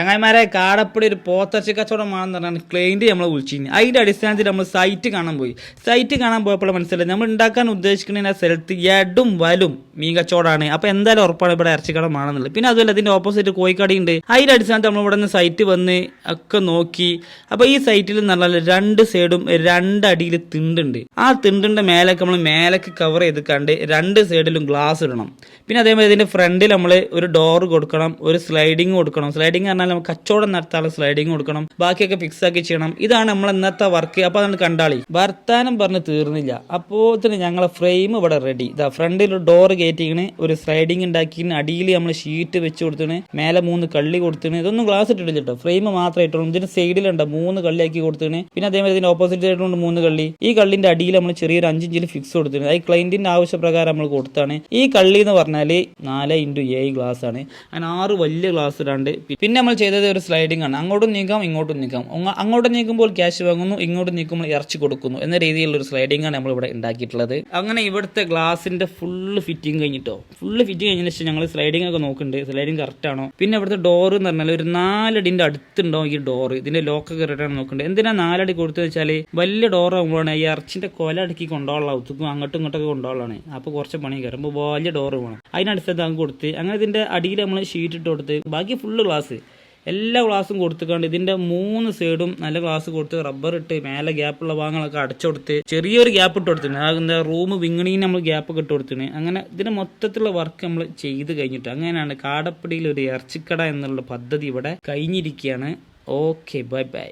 ചങ്ങായിമാരെ കാടപ്പടി ഒരു പോത്തർച്ച കച്ചവടമാണെന്ന് പറഞ്ഞാൽ ക്ലൈന്റ് നമ്മളെ വിളിച്ചിരുന്നു. അതിന്റെ അടിസ്ഥാനത്തിൽ നമ്മൾ സൈറ്റ് കാണാൻ പോയി. സൈറ്റ് കാണാൻ പോയപ്പോൾ മനസ്സിലായി നമ്മൾ ഉണ്ടാക്കാൻ ഉദ്ദേശിക്കുന്ന സ്ഥലത്ത് എടും വലും മീൻ കച്ചവടമാണ്. അപ്പോൾ എന്തായാലും ഉറപ്പാണ് ഇവിടെ ഇറച്ചിക്കടമാണെന്നുള്ളത് പിന്നെ അതുപോലെ അതിന്റെ ഓപ്പോസിറ്റ് കോഴിക്കടയുണ്ട് അതിന്റെ അടിസ്ഥാനത്തിൽ നമ്മൾ ഇവിടെ നിന്ന് സൈറ്റ് വന്ന് ഒക്കെ നോക്കി. അപ്പോൾ ഈ സൈറ്റിൽ നല്ല രണ്ട് സൈഡും രണ്ടടിയിൽ തിണ്ടുണ്ട്. ആ തിണ്ടിന്റെ മേലൊക്കെ നമ്മൾ മേലേക്ക് കവർ ചെയ്ത് കണ്ട് രണ്ട് സൈഡിലും ഗ്ലാസ് ഇടണം. പിന്നെ അതേമാതിരി ഇതിന്റെ ഫ്രണ്ടിൽ നമ്മൾ ഒരു ഡോർ കൊടുക്കണം ഒരു സ്ലൈഡിങ് കൊടുക്കണം. സ്ലൈഡിങ് പറഞ്ഞാൽ നമുക്ക് കച്ചവടം നടത്താനുള്ള സ്ലൈഡിങ് കൊടുക്കണം ബാക്കിയൊക്കെ ഫിക്സ് ആക്കി ചെയ്യണം. ഇതാണ് നമ്മൾ ഇന്നത്തെ വർക്ക് അപ്പോൾ അതാണ് കണ്ടാളി. വർത്താനം പറഞ്ഞ് തീർന്നില്ല. അപ്പോൾ തന്നെ ഞങ്ങളെ ഫ്രെയിം ഇവിടെ റെഡി ഇതാ ഫ്രണ്ടിൽ ഒരു ഡോർ കയറ്റിക്കണ് ഒരു സ്ലൈഡിങ് ഉണ്ടാക്കിന് അടിയിൽ നമ്മൾ ഷീറ്റ് വെച്ച് കൊടുത്തിന് മേലെ മൂന്ന് കള്ളി കൊടുത്തിന് ഇതൊന്നും ഗ്ലാസ് ഇട്ടിട്ടില്ല കേട്ടോ ഫ്രെയിം മാത്രം ഇട്ടുള്ളൂ. ഇതിന്റെ സൈഡിലുണ്ട് മൂന്ന് കള്ളി ആക്കി കൊടുത്തിന് പിന്നെ അതേമാതിരി ഇതിന്റെ ഓപ്പോസിറ്റ് സൈഡിലുണ്ട് മൂന്ന് കള്ളി. ഈ കള്ളിന്റെ അടിയിൽ നമ്മൾ ചെറിയൊരു അഞ്ചിഞ്ചിൽ ഫിക്സ് കൊടുത്തിന് അത് ക്ലൈന്റിന്റെ ആവശ്യപ്രകാരം നമ്മൾ കൊടുത്താണ്. ഈ കള്ളി എന്ന് പറഞ്ഞാൽ നാല് ഇന്റു ഏഴ് ഗ്ലാസ് ആണ്. അങ്ങനെ ആറ് വലിയ ഗ്ലാസ് ഇടാണ്ട്. പിന്നെ നമ്മൾ ചെയ്തത് ഒരു സ്ലൈഡിംഗ് ആണ്. അങ്ങോട്ടും നീക്കാം ഇങ്ങോട്ടും നീക്കാം. അങ്ങോട്ട് നീക്കുമ്പോൾ ക്യാഷ് വാങ്ങുന്നു ഇങ്ങോട്ട് നീക്കുമ്പോൾ ഇറച്ചി കൊടുക്കുന്നു എന്ന രീതിയിലുള്ള ഒരു സ്ലൈഡിംഗ് ആണ് നമ്മൾ ഇവിടെ ഉണ്ടാക്കിയിട്ടുള്ളത്. അങ്ങനെ ഇവിടുത്തെ ഗ്ലാസിന്റെ ഫുള്ള് ഫിറ്റിംഗ് കഴിഞ്ഞിട്ടോ? ഫുള്ള് ഫിറ്റിംഗ് കഴിഞ്ഞതിന് ശേഷം ഞങ്ങൾ സ്ലൈഡിംഗ് ഒക്കെ നോക്കുന്നുണ്ട്. സ്ലൈഡിംഗ് കറക്റ്റ് ആണോ? പിന്നെ ഇവിടുത്തെ ഡോർ എന്ന് പറഞ്ഞാൽ ഒരു നാലടിന്റെ അടുത്തുണ്ടോ ഈ ഡോർ ഇതിന്റെ ലോക്ക് കയറിയിട്ടാണ് നോക്കുന്നുണ്ട്. എന്തിനാ നാലടി കൊടുത്തു വെച്ചാൽ വലിയ ഡോർ ആകുമ്പോഴാണ് ഈ ഇറച്ചിന്റെ കൊല അടുക്കി കൊണ്ടുപോകാനുള്ള ഉത്തുക്കും അങ്ങോട്ടും ഇങ്ങോട്ടൊക്കെ കൊണ്ടുപോകാനാണ് അപ്പോൾ കുറച്ച് പണി കയറുമ്പോൾ വലിയ ഡോർ വേണം. അതിനടുത്ത് അങ്ങ് കൊടുത്ത് അങ്ങനെ ഇതിന്റെ അടിയിൽ നമ്മൾ ഷീറ്റ് ഇട്ട് കൊടുത്ത് ബാക്കി ഫുള്ള് ഗ്ലാസ് എല്ലാ ഗ്ലാസും കൊടുത്തുകൊണ്ട് ഇതിന്റെ മൂന്ന് സൈഡും നല്ല ഗ്ലാസ് കൊടുത്ത് റബ്ബർ ഇട്ട് മേലെ ഗ്യാപ്പുള്ള ഭാഗങ്ങളൊക്കെ അടച്ചു കൊടുത്ത് ചെറിയൊരു ഗ്യാപ്പ് ഇട്ട് കൊടുത്തിട്ടുണ്ട്. എന്താ റൂം വിങ്ങണീന് നമ്മൾ ഗ്യാപ്പ് ഒക്കെ ഇട്ട് കൊടുത്തിട്ടുണ്ട്. അങ്ങനെ ഇതിന്റെ മൊത്തത്തിലുള്ള വർക്ക് നമ്മൾ ചെയ്ത് കഴിഞ്ഞിട്ട് അങ്ങനെയാണ് കാടപ്പടിയിൽ ഒരു ഇറച്ചിക്കട എന്നുള്ള പദ്ധതി ഇവിടെ കഴിഞ്ഞിരിക്കുകയാണ്. Okay bye bye